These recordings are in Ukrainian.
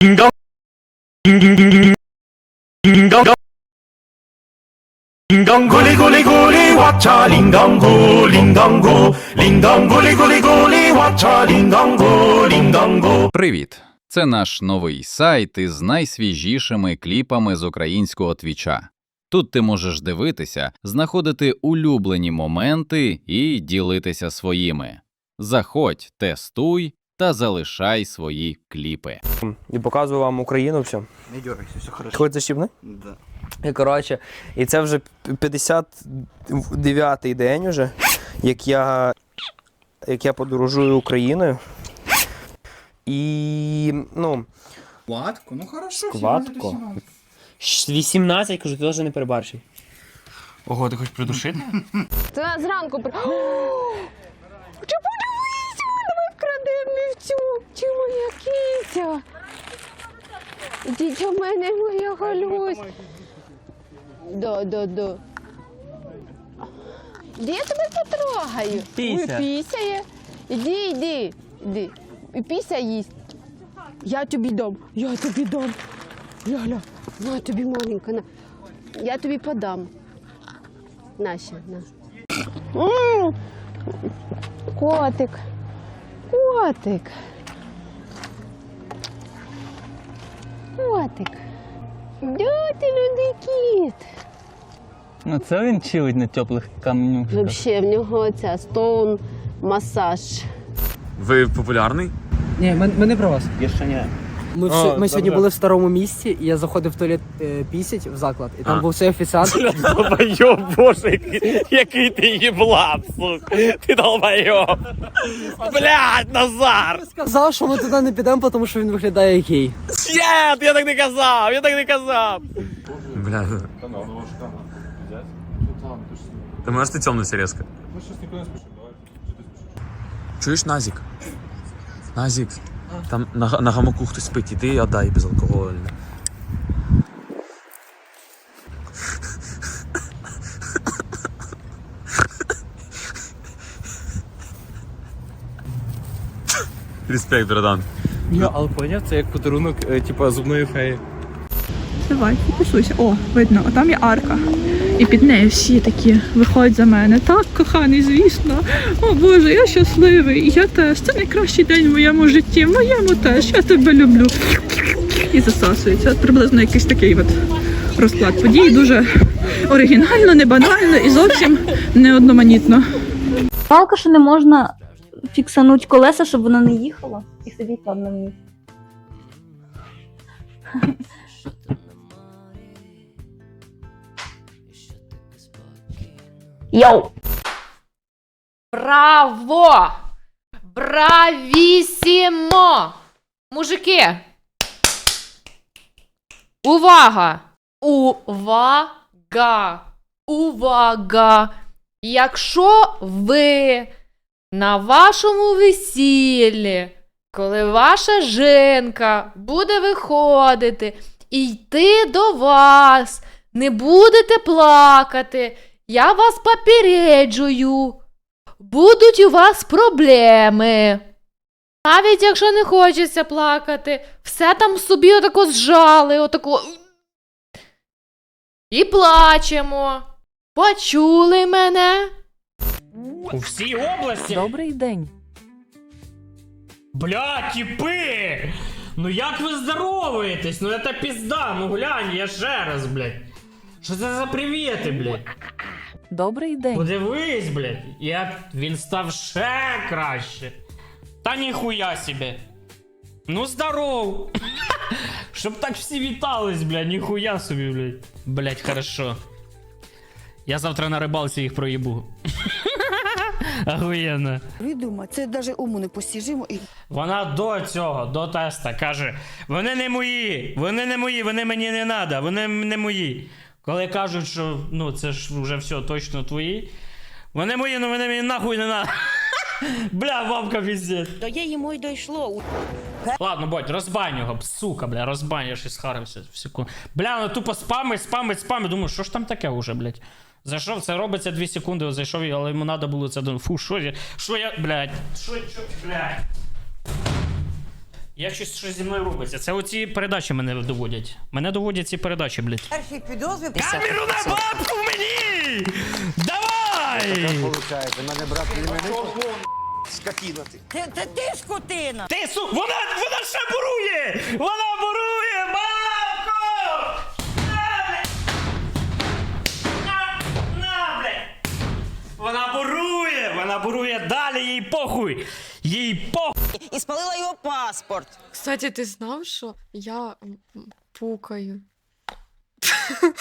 Ding dong. Ding ding ding ding ding. Ding dong dong. Ding dong guli guli guli watcha ling dong go ling dong go ling dong guli guli guli watcha ling dong go ling dong go. Привіт! Це наш новий сайт із найсвіжішими кліпами з українського твіча. Тут ти можеш дивитися, знаходити улюблені моменти і ділитися своїми. Заходь, тестуй та залишай свої кліпи. і показую вам Україну все. Не дергайся, все хорошо. Хоч защібне? Да. І коротше, і це вже 59-й день уже, як я, як я подорожую Україною. І ну, Складку? Ну хорошо. Складку? 18, кажу, ти теж не перебарщив. Ого, ти хочеш придушити? Це зранку. при- О! Чи подивися, давай вівцю. Чи моя киця? Ідіть у мене, моя галюсь. Да, да, да. Іди, я тебе потрогаю. Піся. Ой, пісяє. Іди, іди, іди. І піся їсть. Я тобі дам, я тобі дам. Ля-ля, на тобі маленька, на. Я тобі подам. На ще, на. М, Котик. Котик. Котик. Де ти люди кіт? Ну це він чилить на теплих камнюшках. Взагалі, в нього ця стоун масаж. Ви популярний? Ні, ми, ми не про вас. Я ще ні. Ми, А, ми сьогодні були в старому місці, і я заходив в туалет е, пісять в заклад, і там А. був цей офіціант. Долбайоб, боже, який, який ти їблан, сука. Ти долбайоб. Блядь, Назар! Сказав, що ми туди не підемо, тому що він виглядає гей. Нет, я так не казав, я так не казав. Бля. Ти можеш ти темну резко? Чуєш Назік? Назік. Там на, на гамаку хтось спить, іди і отдай безалкогольне. Респект, братан. Я але поняв, це як подарунок, типа зубної феї. Давай, фокусуйся. О, видно, а там є арка. І під нею всі такі виходять за мене. Так, коханий, звісно. О Боже, я щасливий. Я теж. Це найкращий день в моєму житті. В моєму теж. Я тебе люблю. І засасується. От приблизно якийсь такий от розклад подій. Дуже оригінально, не банально і зовсім не одноманітно. Палка, що не можна фіксануть колеса, щоб вона не їхала і сидіть там на місці. Йоу! Браво! Бравісімо! Мужики! Увага! Увага! Увага! Якщо ви на вашому весіллі, коли ваша жінка буде виходити і йти до вас, не будете плакати, я вас попереджую. Будуть у вас проблеми. Навіть якщо не хочеться плакати, все там собі отако зжали, отако. І плачемо. Почули мене? У всій області? Добрий день. Бля, тіпи! Ну як ви здороваєтесь? Ну це пізда, ну глянь, я ще раз, блядь. Що це за привіти, блядь? Добрий день. Подивись, блядь, як він став ще краще. Та ніхуя собі. Ну здоров. Щоб так всі вітались, блядь, ніхуя собі, блядь. Блядь, хорошо. Я завтра на рибалці їх проїбу. Ахуєнно. Відомо, це навіть уму не постіжимо. І... Вона до цього, до теста, каже: вони не мої, вони не мої, вони мені не треба, вони не мої. Коли кажуть, що ну це ж вже все точно твої. Вони мої, ну вони мені нахуй не надо. Бля, бабка піздець. До її мой дійшло. Ладно, бодь, розбань його, сука, бля, розбань, я і схарився в секунду. Бля, ну тупо спамить, спамить, спамить. Думаю, що ж там таке уже, блядь. Зайшов, це робиться 2 секунди, зайшов, але йому треба було це. Фу, що я, що я, блядь, що, що, блядь. Я щось що зі мною робиться. Це оці передачі мене доводять. Мене доводять ці передачі, блядь. Перші підозри Камеру на бабку мені! Давай! Це, це ти скотина! Ти су... Вона, вона ще бурує! Вона бурує! Бабко! На, блядь! На, на, блядь! Вона бурує! Вона бурує далі, їй похуй! Їй похуй! І спалила його паспорт. Кстати, ти знав, що я пукаю?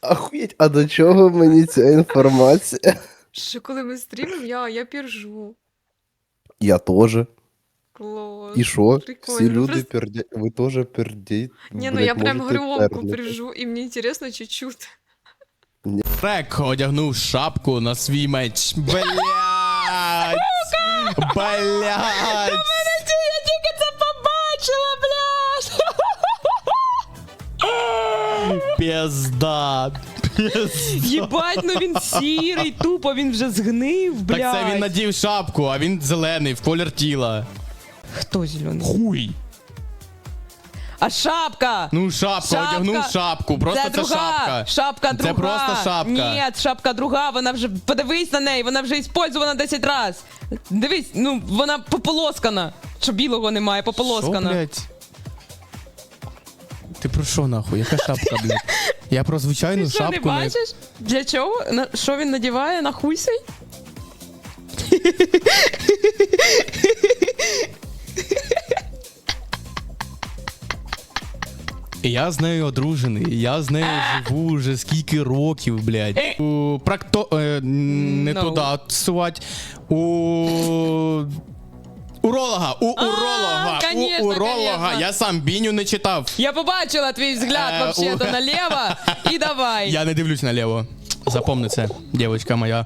Ахуєть, а до чого мені ця інформація? Що коли ми стрімимо, я, я піржу. Я теж. Клас. І що? Прикольно. Всі люди Просто- пердять. Ви теж пердіть. Ні, ну я прям громко прижу, і мені інтересно чуть-чуть. Рек одягнув шапку на свій меч. Блять! Блять! Я тільки це побачила, блядь! Пізда. Єбать, ну він сірий, тупо, він вже згнив, блядь. Так це він надів шапку, а він зелений, в колір тіла. Хто зелений? Хуй. А шапка! Ну, шапку, Шапка. одягнув шапку. Просто це, друга. шапка. Шапка Це просто шапка. Ні, шапка друга, вона вже. Подивись на неї, вона вже іспользована 10 разів. Дивись, ну вона пополоскана. Що білого немає, Що, пополоскана. блядь? Ти про що нахуй? Яка шапка, блядь? Я про звичайну Ти що, не шапку. бачиш? Для чого? На, що він надіває? На хуй? Я з нею одружений, я з нею живу вже скільки років, блядь. У практо... Е, не No. туди сувать. У... Уролога! У уролога! конечно, у уролога! конечно. Я сам біню не читав. Я побачила твій взгляд Е, вообще-то у- наліво і давай. Я не дивлюсь наліво. Запомни це, дівчинка моя.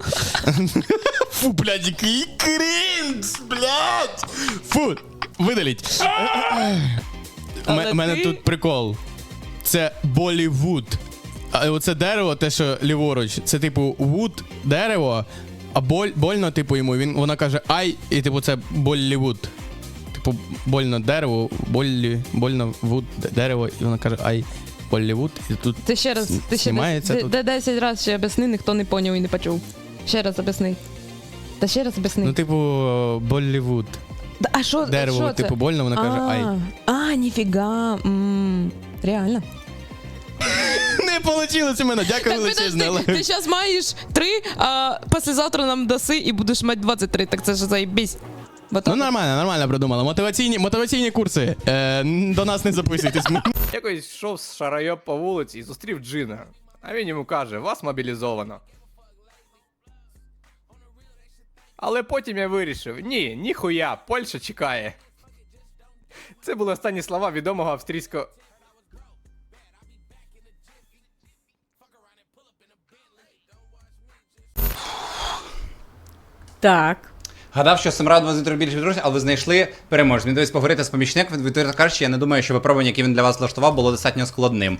Фу, блядь, який крінж, блядь! Фу, видаліть. У Але мене ти- тут прикол. Це Болівуд. А оце дерево, те, що ліворуч, це типу вуд, дерево, а боль, больно, типу, йому. Він, вона каже ай, і типу це Боллівуд. Типу, больно дерево, болі, больно вуд, дерево, і вона каже ай, Боллівуд, і тут Ти ще раз, ти ще знімається дес- тут. де 10 разів ще об'ясни, ніхто не поняв і не почув. Ще раз об'ясни. Та ще раз об'ясни. Ну, типу, Боллівуд. Да, а що, Дерево, що це? типу, больно, вона каже, ай. А, ніфіга. м, Реально. Не вийшло у мене, дякую Так величезне. подожди, ти зараз маєш 3, а післязавтра нам даси і будеш мати 23, так це ж заєбісь. Ну так- нормально, нормально придумала. Мотиваційні, мотиваційні курси. Е, н- до нас не записуйтесь. Якось йшов з шарайоб по вулиці і зустрів Джина. А він йому каже: вас мобілізовано. Але потім я вирішив: ні, ніхуя, Польща чекає. Це були останні слова відомого австрійського. Так. Гадав, що Самрад вас інтерв'ю більше друзі, але ви знайшли переможця. Він дивись поговорити з помічником. Відверто кажучи, я не думаю, що випробування, яке він для вас влаштував, було достатньо складним.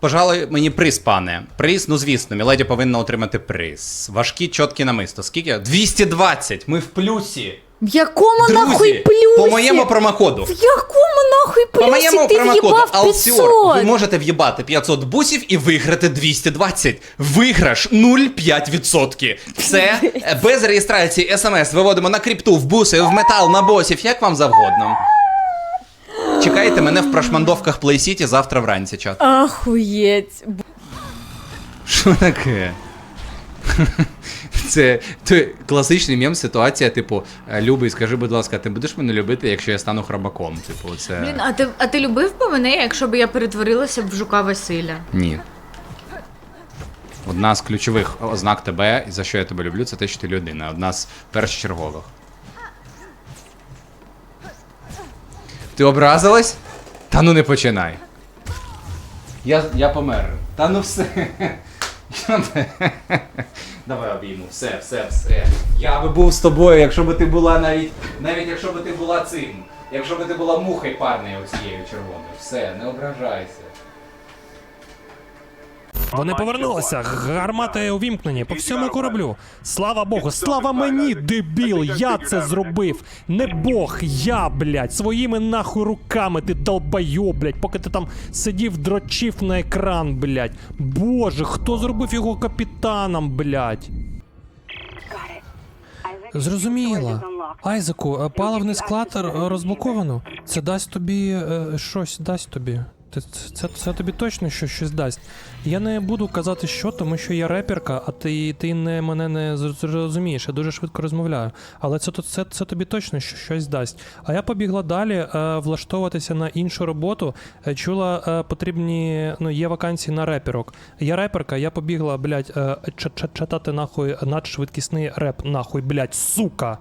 Пожалуй, мені приз, пане. Приз, ну звісно, Міледі повинна отримати приз. Важкі, чіткі намисто. Скільки? 220! Ми в плюсі! В якому Друзі, нахуй плюсі? по моєму промокоду. В якому нахуй По моєму ти промокоду в'їбав Алсіор ви можете в'їбати 500 бусів і виграти 220. Виграш 0,5%. Це без реєстрації смс виводимо на крипту, в буси, в метал, на босів, як вам завгодно. Чекайте мене в прошмандовках Play City завтра вранці, чат. Ахуєть. Що таке? Це це класичний мем ситуація, типу, е, Любий, скажи, будь ласка, ти будеш мене любити, якщо я стану храбаком? Типу, це. Блін, а ти, а ти любив би мене, якщо б я перетворилася в жука Василя? Ні. Одна з ключових ознак тебе, за що я тебе люблю, це те, що ти людина. Одна з першочергових. Ти образилась? Та ну не починай. Я, я помер. Та ну все. Давай обійму. Все, все, все. Я би був з тобою, якщо би ти була навіть. Навіть якщо би ти була цим. Якщо би ти була мухою парною оцією червоною. Все, не ображайся. Вони повернулися. Гармати увімкнені по всьому кораблю. Слава Богу, слава мені, дебіл! Я це зробив. Не Бог, я, блядь, своїми нахуй руками ти долбайо, блядь, поки ти там сидів, дрочив на екран, блядь. Боже, хто зробив його капітаном, блядь? Зрозуміло. Айзеку, е, паливний склад розблоковано. Це дасть тобі е, щось, дасть тобі. Це, це, це тобі точно що, щось дасть. Я не буду казати, що, тому що я реперка, а ти, ти не, мене не зрозумієш, я дуже швидко розмовляю. Але це, це, це тобі точно що, щось дасть. А я побігла далі е, влаштовуватися на іншу роботу. Е, чула, е, потрібні, ну, є вакансії на реперок. Я реперка, я побігла, блядь, е, читати нахуй надшвидкісний реп, нахуй, блядь, сука.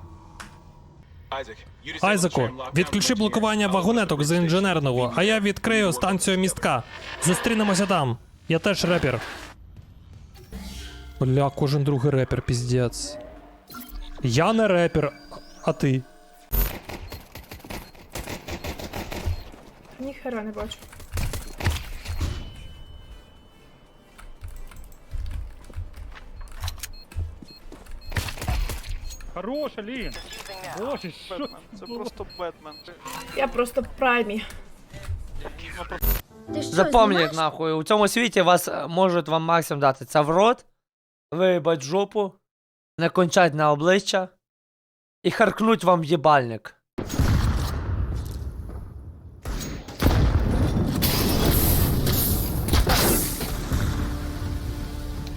Айзеку, відключи блокування вагонеток з інженерного, а я відкрию станцію містка. Зустрінемося там. Я теж репер. Бля, кожен другий репер, піздець. Я не репер, а ти. Ніхера не бачу. Хороша, Лін. Боже, що? Це просто Бетмен. Я просто в праймі. Запомніть, нахуй, у цьому світі вас е, можуть вам максимум дати це в рот, виїбать жопу, не кончать на обличчя і харкнуть вам в їбальник.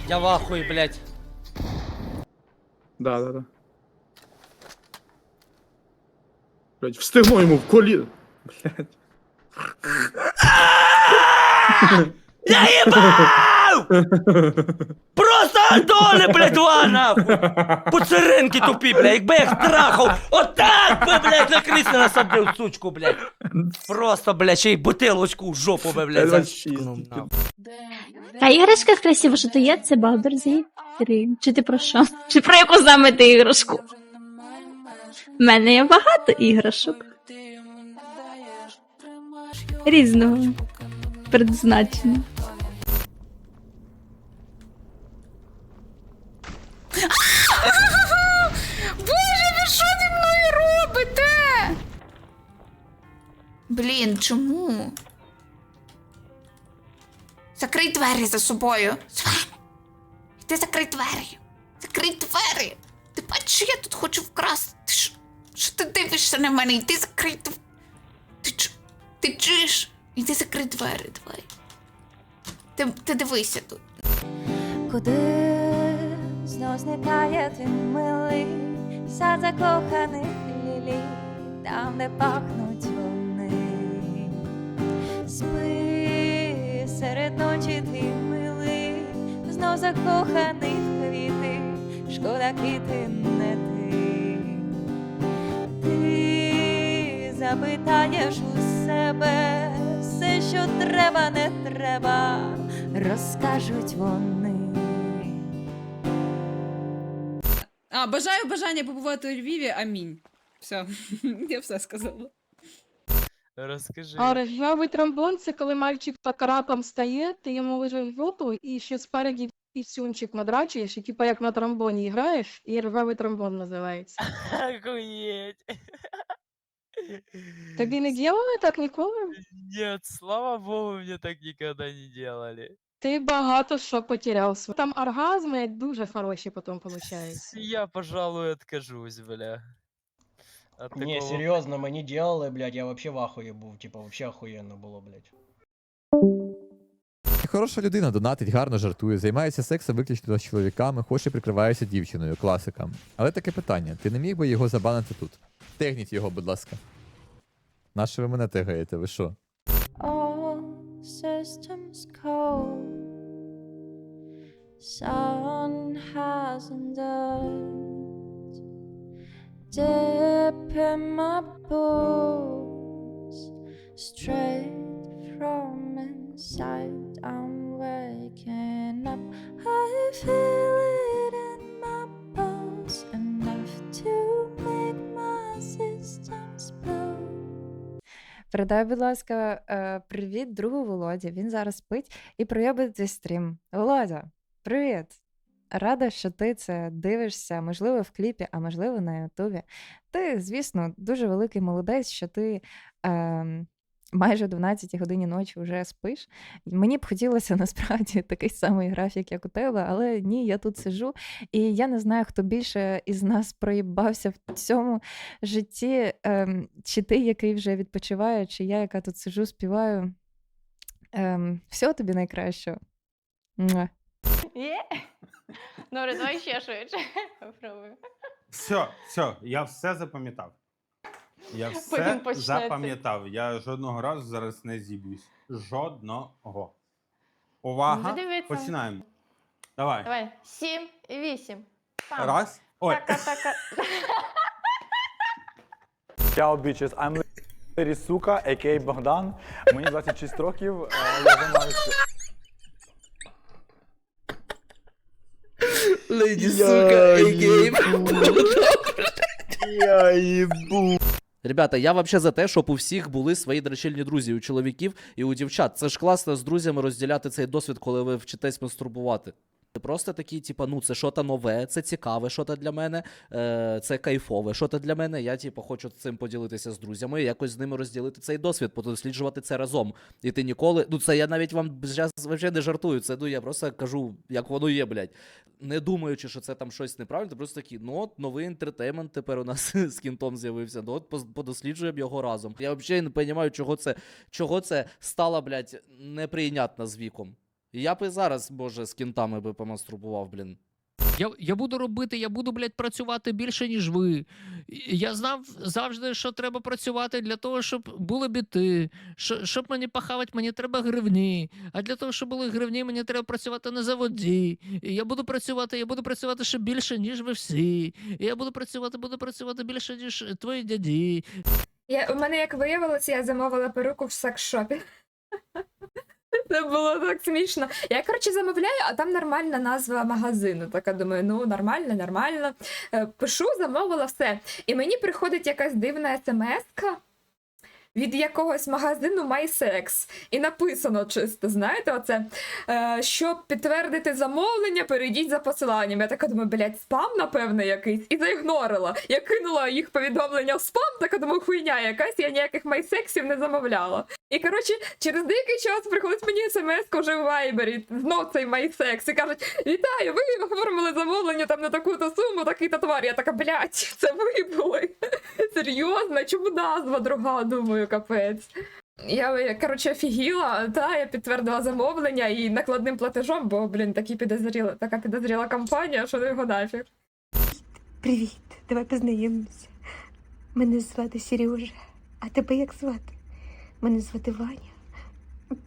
Я в ахуї, блядь. Да, да, да. Блять, встигну йому в коліно. Блять. Я їбав! Просто Антони, блядь, два нахуй! Поцеринки тупі, блядь, якби я їх трахав, отак би, блядь, на крісло насадив, сучку, блядь. Просто, блядь, ще й бутилочку в жопу би, блядь, заткнув, нахуй. Та іграшка красива, що то є, це Baldur's 3. Чи ти про що? Чи про яку саме ти іграшку? У мене є багато іграшок. Різного предназначення. Боже, ви що зі мною робите? Блін, чому? Закрий двері за собою. Іди закрий двері. Закрий двері. Ти бачиш, що я тут хочу вкрасти. Дивишся на мене? Іди закрий. Ти, чу- ти чуєш? Іди закрий двері, давай. Ти, ти дивися тут. Куди знов зникає ти милий сад закоханих лілій, там, де пахнуть вони. Спи серед ночі ти милий, знов закоханий в квіти, шкода квіти не ти. Запитаєш у себе все, що треба, не треба, розкажуть вони. А, бажаю бажання побувати у Львіві. Амінь. Все, я все сказала. Розкажи. А ржавий тромбон це коли мальчик по карапам стає, ти йому вижив жопу і ще спереді пісюнчик надрачуєш, і типа як на тромбоні граєш, і ржавий тромбон називається. Охуєть. Тобі не ділили так ніколи? Нет, слава богу, мне так никогда не делали. Ти багато що потеряв. Там оргазми дуже хороші потім получаються. Я, пожалуй, откажусь, бля. От Ні, такого- серйозно, мені делали, блядь, я вообще в ахуї був, типа, вообще охуєнно було, блядь. Хороша людина, донатить, гарно жартує, займається сексом виключно з чоловіками, хоче прикривається дівчиною, класика. Але таке питання: ти не міг би його забанити тут? Тегніть його, будь ласка. Нащо ви мене тегаєте, ви що? All systems cold. Sun hasn't died. Dip in my boots. Straight from inside, Передай, будь ласка, е, привіт другу Володі. Він зараз спить і проявить цей стрім. Володя, привіт! Рада, що ти це дивишся, можливо, в кліпі, а можливо, на Ютубі. Ти, звісно, дуже великий молодець, що ти е, майже о 12 годині ночі вже спиш. Мені б хотілося насправді такий самий графік, як у тебе, але ні, я тут сижу, і я не знаю, хто більше із нас проїбався в цьому житті, ем, чи ти, який вже відпочиває, чи я, яка тут сижу, співаю. Ем, всього тобі найкращого. Є? Добре, давай ще швидше. Попробуємо. Все, все, я все запам'ятав. Я Потім все почнеться. запам'ятав. Я жодного разу зараз не зіб'юсь. Жодного. Увага. Буду. Починаємо. Давай. Давай. Сім і вісім. Пам. Раз. Ой. Така-така. Ciao bitches, I'm Lady Сука, а.к.а. Богдан. Мені 26 років, е, я займаюся... Леді сука, Я їбу. Ребята, я вообще за те, щоб у всіх були свої дрочильні друзі, у чоловіків і у дівчат. Це ж класно з друзями розділяти цей досвід, коли ви вчитесь мастурбувати. Просто такі, типа, ну це що-то нове, це цікаве, що-то для мене, е, це кайфове, що-то для мене. Я, типу, хочу цим поділитися з друзями, якось з ними розділити цей досвід, подосліджувати це разом. І ти ніколи. Ну, це я навіть вам взагалі не жартую. Це ну я просто кажу, як воно є, блядь. Не думаючи, що це там щось неправильно, ти просто такі, ну от новий інтертеймент тепер у нас з кінтом з'явився. Ну от подосліджуємо його разом. Я взагалі не розумію, чого це, чого це стало, блядь, неприйнятно з віком. Я б і зараз, боже, з кінтами би помастурбував, блін. Я, я буду робити, я буду, блядь, працювати більше, ніж ви. Я знав завжди, що треба працювати для того, щоб були біти. Що, щоб мені пахавати, мені треба гривні. А для того, щоб були гривні, мені треба працювати на заводі. І я буду працювати, я буду працювати ще більше, ніж ви всі. І я буду працювати, буду працювати більше, ніж твої дяді. Я, у мене, як виявилося, я замовила перуку в секс-шопі. Це було так смішно. Я, коротше, замовляю, а там нормальна назва магазину. Така думаю, ну нормально, нормально. Е, Пишу, замовила все. І мені приходить якась дивна смс-ка від якогось магазину MySex. І написано чисто, знаєте, оце. Е, щоб підтвердити замовлення, перейдіть за посиланням. Я така думаю, блядь, спам, напевне, якийсь, і заігнорила. Я кинула їх повідомлення в спам, така думаю, хуйня якась, я ніяких майсексів не замовляла. І коротше, через деякий час приходить мені смс вже в Вайбері, знов цей майсекс, і кажуть: Вітаю, ви оформили замовлення там на таку-то суму, такий-то товар. Я така, блядь, це ви були. Серйозно, чому назва друга, думаю, капець. Я, коротше, офігіла, та, я підтвердила замовлення і накладним платежом, бо, блін, такі підозріла, така підозріла компанія, що ну його нафіг. Привіт, давай познайомимося. Мене звати Сережа. А тебе як звати? Мене звати Ваня.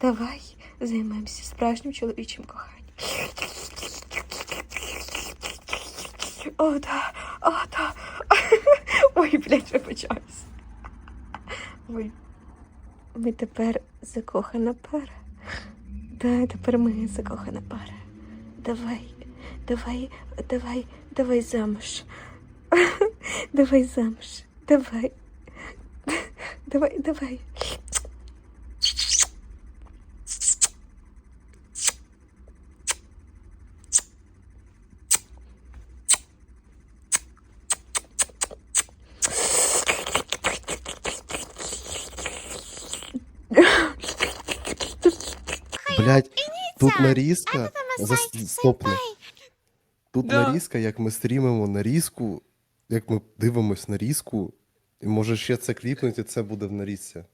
Давай займемося справжнім чоловічим коханням. О, да, о, да. Ой, блядь, вибачаюсь. Ой. Ми тепер закохана пара. Да, тепер ми закохана пара. Давай, давай, давай, давай замуж. Давай замуж. Давай. Давай, давай. Блять, тут нарізка. Зас- Стопни. Тут Да. нарізка, як ми стрімимо нарізку, як ми дивимось нарізку, і може ще це кліпнути, і це буде в нарізці.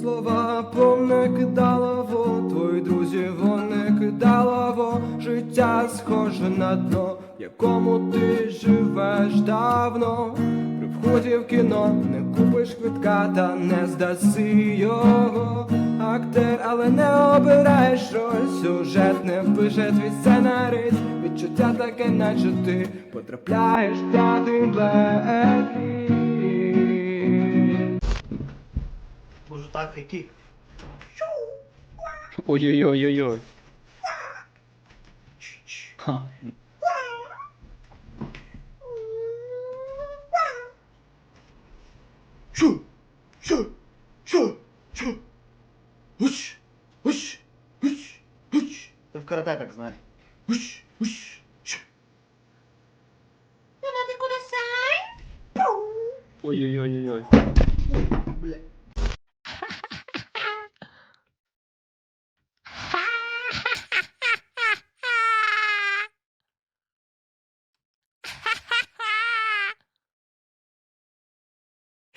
Слова повне кидалово, твої друзі вони кидалово, життя схоже на дно, в якому ти живеш давно. При в кіно не купиш квитка та не здаси його. Актер, але не обираєш щось, сюжет не пише твій сценарист. Відчуття таке, наче ти потрапляєш в п'ятий Блекліст. Може так які? Ой-ой-ой-ой-ой. シュシュシュシュウシウシウシウシふくらたいたくない。ウシウシシュ並んでくださいおいおいおい。おい。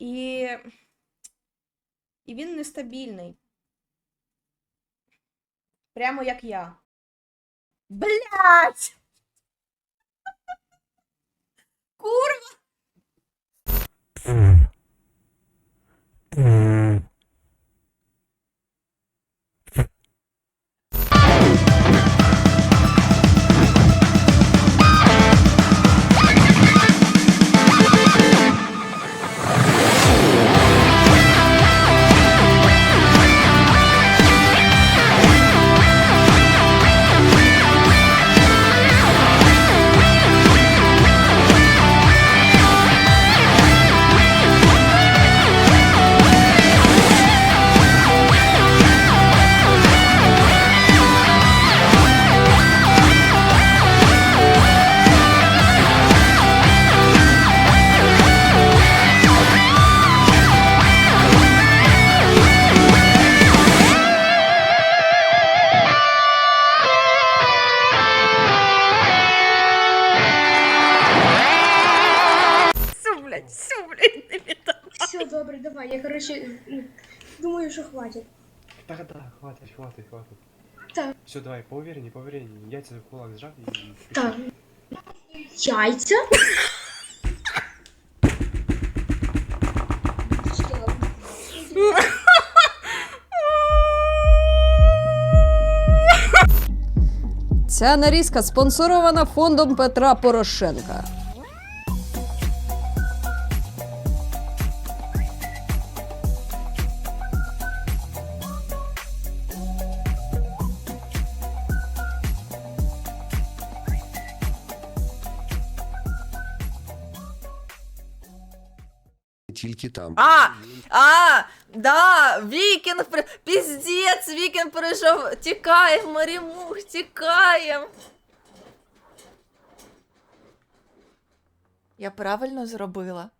І. І він нестабільний. Прямо як я. Блять! Курва! Так, так, хватить, хватить, хватить. Так. Все, давай, по уверенней, по уверенней. Яйца в кулак сжав и... Так. Яйця? Ця нарізка спонсорована фондом Петра Порошенка. Там. А, а, да, Вікінг, при... піздець, Вікінг прийшов, тікаємо, Марімух, тікаємо. Я правильно зробила?